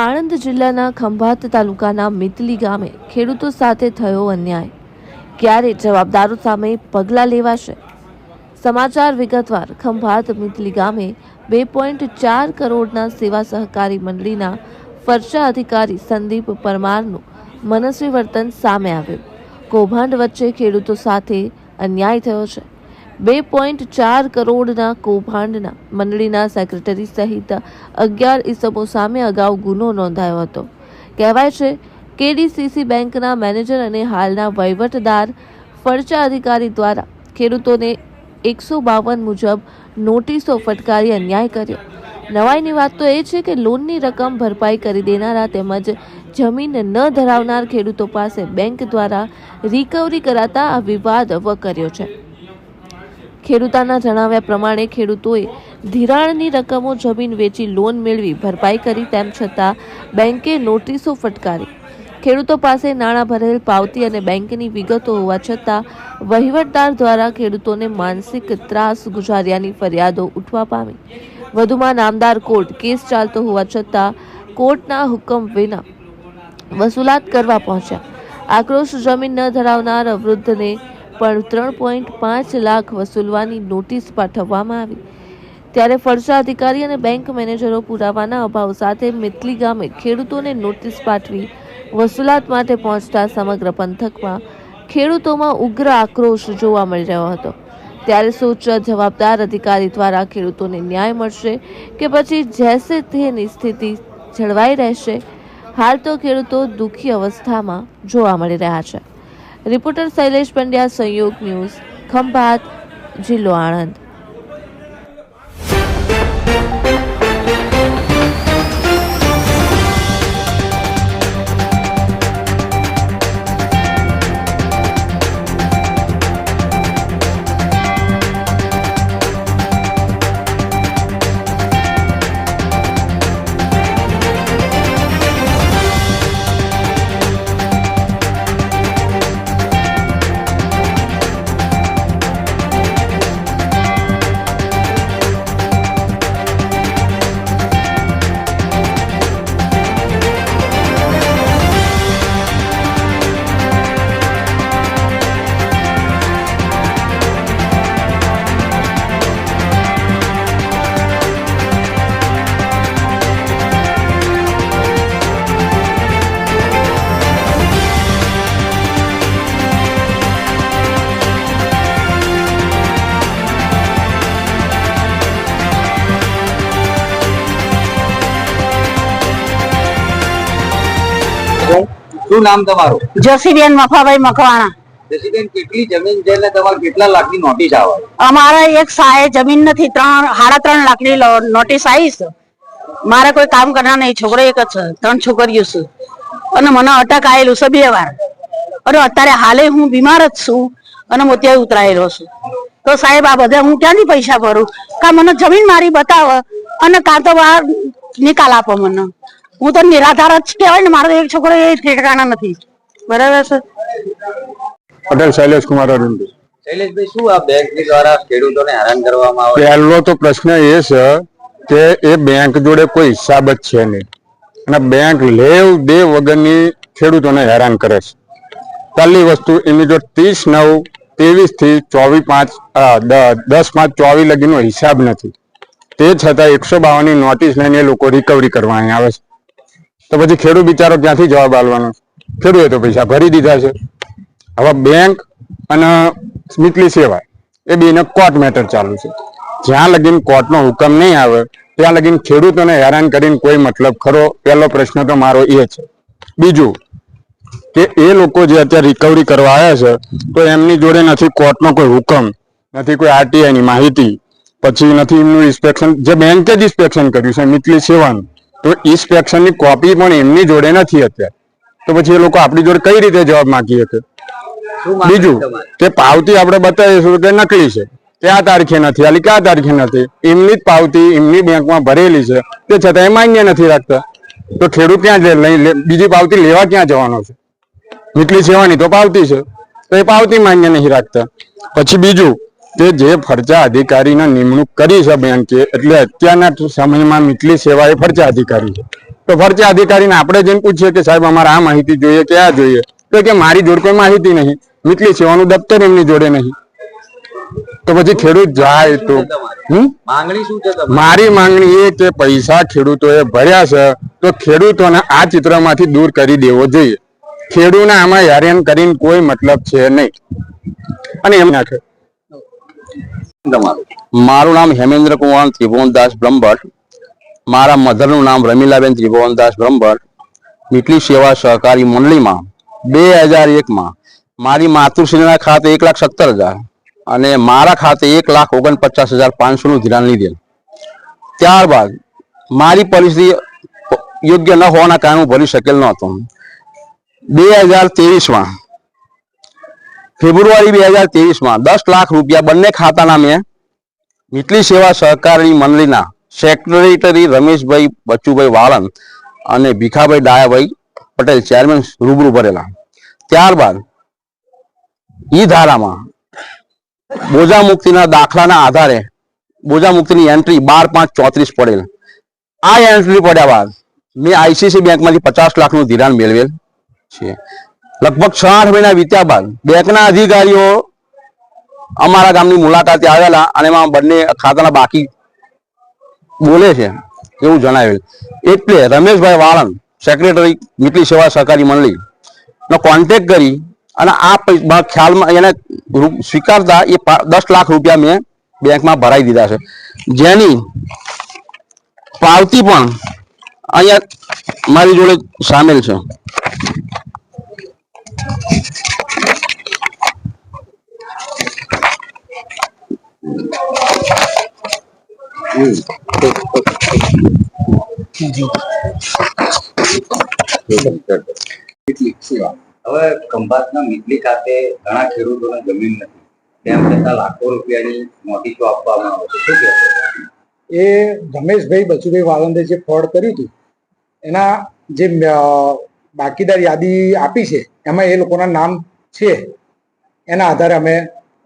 આણંદ જિલ્લાના ખંભાત તાલુકાના મિતલી ગામે ખેડૂતો સાથે થયો અન્યાય. ક્યારે જવાબદારો સામે પગલાં લેવાશે? સમાચાર વિગતવાર, ખંભાત મિતલી ગામે બે પોઈન્ટ ચાર કરોડના સેવા સહકારી મંડળીના ફરજા અધિકારી સંદીપ પરમારનું મનસ્વી વર્તન સામે આવ્યું. કૌભાંડ વચ્ચે ખેડૂતો સાથે અન્યાય થયો છે. બે પોઈન્ટ ચાર કરોડના કૌભાંડના મંડળીના સેક્રેટરી સહિત અગિયાર ઇસમો સામે અગાઉ ગુનો નોંધાયો હતો. કહેવાય છે, કેડીસીસી બેંકના મેનેજર અને હાલના વહીવટદાર ફરજા અધિકારી દ્વારા ખેડૂતોને એકસો બાવન મુજબ નોટિસો ફટકારી અન્યાય કર્યો. નવાઈની વાત તો એ છે કે લોનની રકમ ભરપાઈ કરી દેનારા તેમજ જમીન ન ધરાવનાર ખેડૂતો પાસે બેંક દ્વારા રિકવરી કરાતા આ વિવાદ વકર્યો છે. ખેડૂતાના જણાવ્યા પ્રમાણે ખેડૂતોએ ધિરાણની રકમો જમીન વેચી લોન મેળવી ભરપાઈ કરી, તેમ છતાં બેંકે નોટિસો ફટકારી. ખેડૂતો પાસે નાણાં ભરેલ પાવતી અને બેંકની વિગતો હોવા છતાં વહીવટદાર દ્વારા ખેડૂતોને માનસિક ત્રાસ ગુજાર્યાની ફરિયાદો ઉઠવા પામી. વધુમાં નામદાર કોર્ટ કેસ ચાલતો હોવા છતાં કોર્ટના હુકમ વિના વસૂલાત કરવા પહોંચ્યા. આક્રોશ જમીન ન ધરાવનાર વૃદ્ધને પણ ત્રણ પોઈન્ટ પાંચ લાખ વસૂલવાની નોટિસ પાઠવવામાં આવી. ત્યારે ફરજા અધિકારી અને બેંક મેનેજરો પુરાવાના અભાવ સાથે મિતલી ગામે ખેડૂતોને નોટિસ પાઠવી વસૂલાત માટે પહોંચતા સમગ્ર પંથકમાં ખેડૂતોમાં ઉગ્ર આક્રોશ જોવા મળી રહ્યો હતો. ત્યારે સૂચ જવાબદાર અધિકારી દ્વારા ખેડૂતોને ન્યાય મળશે કે પછી જેસે તેની સ્થિતિ જળવાઈ રહેશે, હાલ તો ખેડૂતો દુઃખી અવસ્થામાં જોવા મળી રહ્યા છે. રિપોર્ટર શૈલેષ પંડ્યા સંયોગ ન્યૂઝ ખંભાત જિલ્લો આણંદ. શું નામ તમારું? જોશીબેન મફાભાઈ મકવાણા. જસીબેન કેટલી જમીન છે ને તમારે કેટલા લાખની નોટિસ આવે? અમારે એક સાહે જમીન નથી ત્રણ સાડા ત્રણ લાખની નોટિસ આવી છે. મારે કોઈ કામ કરનાર નહીં છોકરો એક જ છે ત્રણ છોકરીઓ છે. અને મને અટક આવેલું છે બે વાર. અને અત્યારે હાલે હું બીમાર જ છું અને મોતિયા ઉતરાયેલો છું. તો સાહેબ આ બધા હું ક્યાંથી પૈસા ભરું? કા મને જમીન મારી બતાવો અને કાં તો બહાર નિકાલ આપો મને. હું તો નિરાધાર જ કહેવાય ને મારો એક છોકરો એ ઠેકાણા નથી. બરાબર છે? પટેલ શૈલેષ કુમાર અરુણભાઈ શૈલેષભાઈ શું આ બેંક દ્વારા ખેડૂતોને હેરાન કરવામાં આવે? પહેલો તો પ્રશ્ન એ છે કે એ બેંક જોડે કોઈ હિસાબ જ છે નહીં. અને બેંક લેવ દેવ વગરની ખેડૂતોને હેરાન કરે છે. પહેલી વસ્તુ એની જો ત્રીસ નવ ત્રેવીસથી ચોવીસ પાંચ દ- દસ પાંચ ચોવીસ લગીનો હિસાબ નથી. તે છતાં એકસો બાવનની નોટિસ લઈને એ લોકો રિકવરી કરવા અહીંયા આવે છે. તો પછી ખેડૂત બિચારો ક્યાંથી જવાબ આલવાનો ખેડૂતે તો પૈસા ભરી દીધા છે. હવે બેંક અને સ્મિતલી સેવા એ બેને કોર્ટ મેટર ચાલુ છે. જ્યાં લગીન કોર્ટનો હુકમ નહીં આવે, ત્યાં લગીન ખેડૂતોને હેરાન કરીને કોઈ મતલબ ખરો? પહેલો પ્રશ્ન તો મારો એ છે. બીજું, કે એ લોકો જે અત્યારે રિકવરી કરવા આવ્યા છે, તો એમની જોડે નથી કોર્ટનો કોઈ હુકમ, નથી કોઈ આરટીઆઈની માહિતી, પછી નથી એમનું ઇન્સ્પેક્શન જે બેંકે જ ઇન્સ્પેક્શન કર્યું છે મિતલી સેવાનું. તો ઇન્સ્પેક્શનની કોપી પણ એમની જોડે નથી અત્યારે. તો પછી એ લોકો આપણી જોડે કઈ રીતે જવાબ માંગી શકે? બીજું કે પાવતી આપણે બતાવીશું કે નકલી છે. કે આ તારીખે નથી આલી કે આ તારીખે નથી. એમની જ પાવતી એમની બેંકમાં ભરેલી છે. તે છતાં એ માન્ય નથી રાખતા. તો ખેડૂત ક્યાં લઈ લે- બીજી પાવતી લેવા ક્યાં જવાનો છે? નીકળી સેવાની તો પાવતી છે. તો એ પાવતી માન્ય નહીં રાખતા. પછી બીજું કે જે ફરજા અધિકારીના નિમણૂક કરી છે બેંકે એટલે અત્યારના સમયમાં મીટલી સેવા એ ફરજા અધિકારી છે. તો ફરજા અધિકારીને આપણે જઈને પૂછીએ કે સાહેબ અમારે આ માહિતી જોઈએ કે આ જોઈએ તો કે મારી જોડે કોઈ માહિતી નહીં મીટલી સેવાનું દફતર એમની જોડે નહીં. તો પછી ખેડૂત જાય તો મારી માંગણી એ કે પૈસા ખેડૂતોએ ભર્યા છે તો ખેડૂતોને આ ચિત્રમાંથી દૂર કરી દેવો જોઈએ. ખેડૂતને આમાં હેરાન કરીને કોઈ મતલબ છે નહીં. અને એમ નાખે. મારું નામ હેમેન્દ્ર કુમાર ત્રિભુવનદાસ બ્રહ્મભટ્ટ. મારા મધરનું નામ રમીલાબેન ત્રિભુવનદાસ બ્રહ્મભટ્ટ. મીટલી સેવા સહકારી મંડળીમાં બે હજાર એકમાં મારી માતૃશ્રીના ખાતે એક લાખ સત્તર હજાર અને મારા ખાતે એક લાખ ઓગણપચાસ હજાર પાંચસોનું ધિરાણ લીધેલ. ત્યારબાદ મારી પરિસ્થિતિ યોગ્ય ન હોવાના કારણે હું ભરી શકેલ નહોતો બે હજાર ત્રેવીસમાં ફેબ્રુઆરી બે હજાર ત્રેવીસમાં દસ લાખ રૂપિયા બંને ખાતાના મેં મીટલી સેવા સહકારી મંડળીના સેક્રેટરી રમેશભાઈ બચુભાઈ વાળંદ અને ભીખાભાઈ ડાયાભાઈ પટેલ ચેરમેન રૂબરૂ ભરેલા. ત્યારબાદ ઈ ધારામાં બોજા મુક્તિના દાખલાના આધારે બોજા મુક્તિની એન્ટ્રી બાર પાંચ ચોત્રીસ પડેલ. આ એન્ટ્રી પડ્યા બાદ મેં આઈસીસી બેંકમાંથી પચાસ લાખનું ધિરાણ મેળવેલ છે. લગભગ છ આઠ મહિના વીત્યા બાદ બેંકના અધિકારીઓ અમારા ગામની મુલાકાતે આવેલા અને એમાં બંને ખાતાના બાકી બોલે છે એવું જણાવેલ. એટલે રમેશભાઈ વાળંદ સેક્રેટરી નીતિ સેવા સહકારી મંડળી, નો કોન્ટેક કરી અને આ ખ્યાલમાં એને સ્વીકારતા એ દસ લાખ રૂપિયા મેં બેંકમાં ભરાઈ દીધા છે. જેની પાવતી પણ અહીંયા મારી જોડે સામેલ છે. હવે ખંભાતના મીટલી ખાતે ઘણા ખેડૂતોને જમીન નથી. તેમ છતાં લાખો રૂપિયાની નોટિસો આપવામાં આવે છે. એ રમેશભાઈ બચુભાઈ વાલંદે જે ફ્રોડ કર્યું હતું. એના જે બાકીદાર યાદી આપી છે એમાં એ લોકોના નામ છે એના આધારે અમે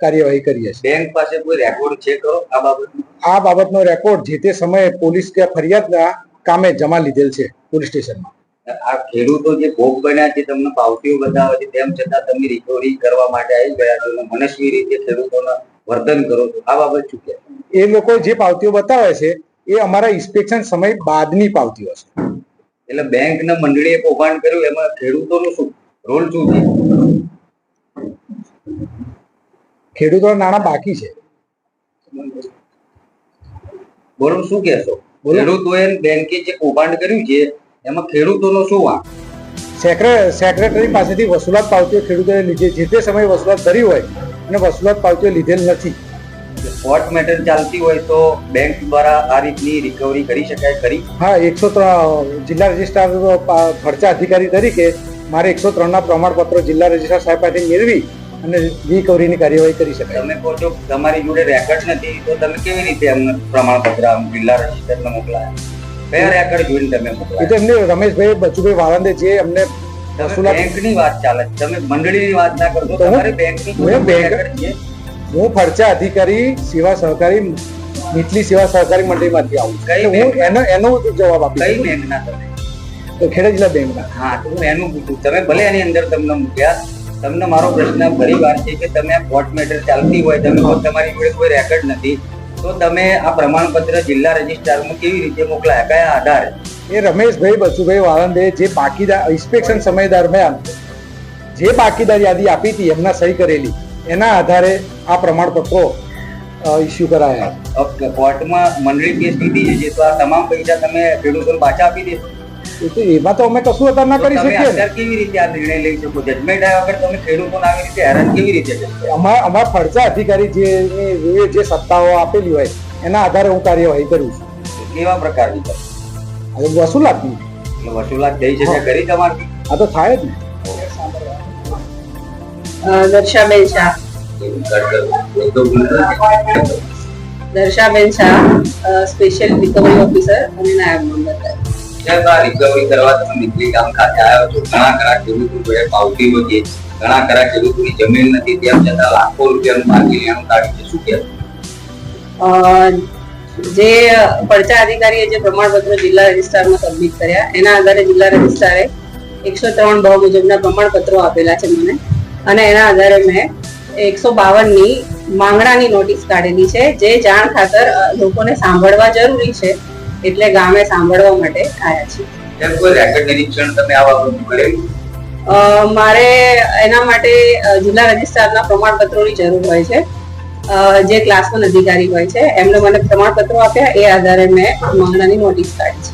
કાર્યવાહી કરીએ છીએ. બેંક પાસે કોઈ રેકોર્ડ છે ખરો આ બાબતનો? આ બાબતનો રેકોર્ડ જે તે સમયે પોલીસ કે ફરિયાદના કામે જમા લીધેલ છે પોલીસ સ્ટેશનમાં. આ ખેડૂતો જે ભોગ બન્યા છે તમને પાવતીઓ બતાવે છે તેમ છતાં તમે રિકવરી કરવા માટે આવી ગયા છો. મનસ્વી રીતે ખેડૂતોના વર્તન કરો છો? આ બાબત ચૂક્યા એ લોકો જે પાવતીઓ બતાવે છે એ અમારા ઇન્સ્પેક્શન સમય બાદની પાવતીઓ છે. એટલે બેંક ને મંડળીએ કૌભાંડ કર્યું એમાં ખેડૂતોનું શું? રોલ શું છે? ખેડૂતોના નાણાં બાકી છે. બોલો શું કહેશો. ખેડૂતોએ બેંકે જે કૌભાંડ કર્યું છે એમાં ખેડૂતોનો શું વાંક? સેક્રે સેક્રેટરી પાસેથી વસૂલાત પાવતીઓ ખેડૂતોએ લીધી. જે તે સમયે વસૂલાત કરી હોય અને વસૂલાત પાવતીઓ લીધેલ નથી. કોર્ટ મેટર ચાલતી હોય તો બેંક દ્વારા આ રીતની રિકવરી કરી શકાય ખરી હા એકસો જિલ્લા રજિસ્ટ્રાર ખર્ચા અધિકારી તરીકે મારે એકસો ત્રણના પ્રમાણપત્રો જિલ્લા રજિસ્ટ્રાર સાહેબ પાસે મેળવી અને રિકવરીની કાર્યવાહી કરી શકાય. તમે કહો છો તમારી જોડે રેકર્ડ નથી તો તમે કેવી રીતે અમને પ્રમાણપત્ર જિલ્લા રજિસ્ટ્રારને મોકલાયા? કયા રેકર્ડ જોઈને તમે એ એટલે એમને રમેશભાઈ બચુભાઈ વાળંદે જે અમને બેંકની વાત ચાલે. તમે મંડળીની વાત ના કરશો તમારે બેંકની બેંક- છે. હું ફરચા અધિકારી સેવા સહકારી નીચલી સેવા સહકારી મંડળીમાંથી આવું છું. હું એનો એનો જવાબ કઈ આપીશ બેંકના તમે? તો ખેડા જિલ્લા બેંકના. હા તો હું એનું પૂછું. તમે ભલે એની અંદર તમને મૂક્યા તમને મારો પ્રશ્ન ફરી વાર છે કે તમે કોર્ટ મેટર ચાલતી હોય તમે તમારી જોડે કોઈ રેકર્ડ નથી તો તમે આ પ્રમાણપત્ર જિલ્લા રજિસ્ટ્રારમાં કેવી રીતે મોકલાયા? કયા આધારે? એ રમેશભાઈ બસુભાઈ વાળંદે જે બાકીદાર ઇન્સ્પેક્શન સમય દરમિયાન જે બાકીદાર યાદી આપી હતી એમના સહી કરેલી. એના આધારે આ પ્રમાણપત્રો ઇસ્યુ કરાયા. કોર્ટમાં મંડળી કેસ લીધી છે તો આ તમામ પૈસા તમે ખેડૂતોને પાછા આપી દેશો. એમાં તો અમે કશું અત્યારે ના કરી શકીએ કેવી રીતે આ નિર્ણય લઈ શકો? જજમેન્ટ આવ્યા વગર તમે ખેડૂતોને આવી રીતે હેરાન કેવી રીતે અમારા અમારા ખર્ચા અધિકારી જે જે સત્તાઓ આપેલી હોય એના આધારે હું કાર્યવાહી કરું છું. કેવા પ્રકારની? વસૂલાતની વસૂલાત થઈ છે કરી તમારી? આ તો થાય જ ને. દર્શાબેન શાહ. દર્શાબેન શાહ સ્પેશિયલ રિકવરી ઓફિસર અને નાયબ મામલતદાર સાહેબ, રિકવરી કરવા તમે નીકળી ગામ ખાતે આવ્યો છો. ઘણા ખરા ખેડૂતો જોડે પાવતીઓ છે ઘણા ખરા ખેડૂતોની જમીન નથી. તેમ છતાં લાખો રૂપિયાનું બાકી લેણું કાઢ્યું શું કહેશો જે પડચા અધિકારીએ જે પ્રમાણપત્રો જિલ્લા રજિસ્ટ્રારમાં સબમિટ કર્યા એના આધારે જિલ્લા રજિસ્ટ્રારે એકસો ત્રણ ભાવ મુજબના પ્રમાણપત્રો આપેલા છે મને. અને એના આધારે મેં એકસો બાવનની માંગણાની નોટિસ કાઢેલી છે. જે જાણ ખાતર લોકોને સાંભળવા જરૂરી છે એટલે ગામે સાંભળવા માટે આવ્યા છે મારે એના માટે જિલ્લા રજિસ્ટ્રારના પ્રમાણપત્રોની જરૂર હોય છે. જે ક્લાસમાં અધિકારી હોય છે એમને મને પ્રમાણપત્રો આપ્યા એ આધારે મેં માંગણાની નોટિસ કાઢી છે.